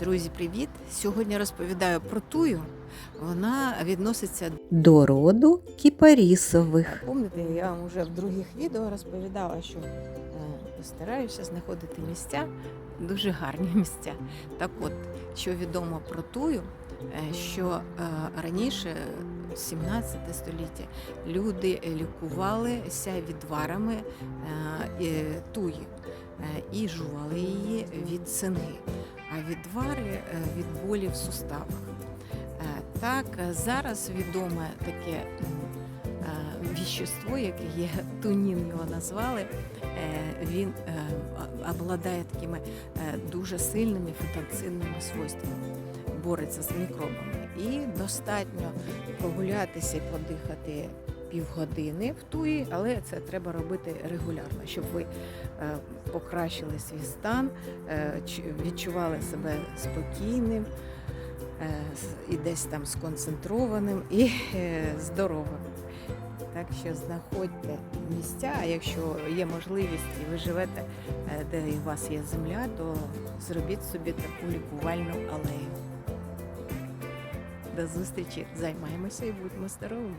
Друзі, привіт! Сьогодні розповідаю про тую. Вона відноситься до роду кіпарісових. Пам'ятаєте, я вам вже в других відео розповідала, що е, стараюся знаходити місця, дуже гарні місця. Так от, що відомо про тую, е, що е, раніше, 17 століття, люди лікувалися відварами туї і жували її від цинги, а відвари е, від болі в суставах. Е, Так, е, зараз відоме таке віщество, яке є тунін, його назвали. Він обладає такими дуже сильними фітонцидними свойствами, бореться з мікробами. І достатньо прогулятися і подихати півгодини в туї, але це треба робити регулярно, щоб ви покращили свій стан, е, відчували себе спокійним е, і десь там сконцентрованим і е, здоровим. Так що знаходьте місця, якщо є можливість і ви живете, де у вас є земля, то зробіть собі таку лікувальну алею. До зустрічі, займаємося і будьмо здоровими.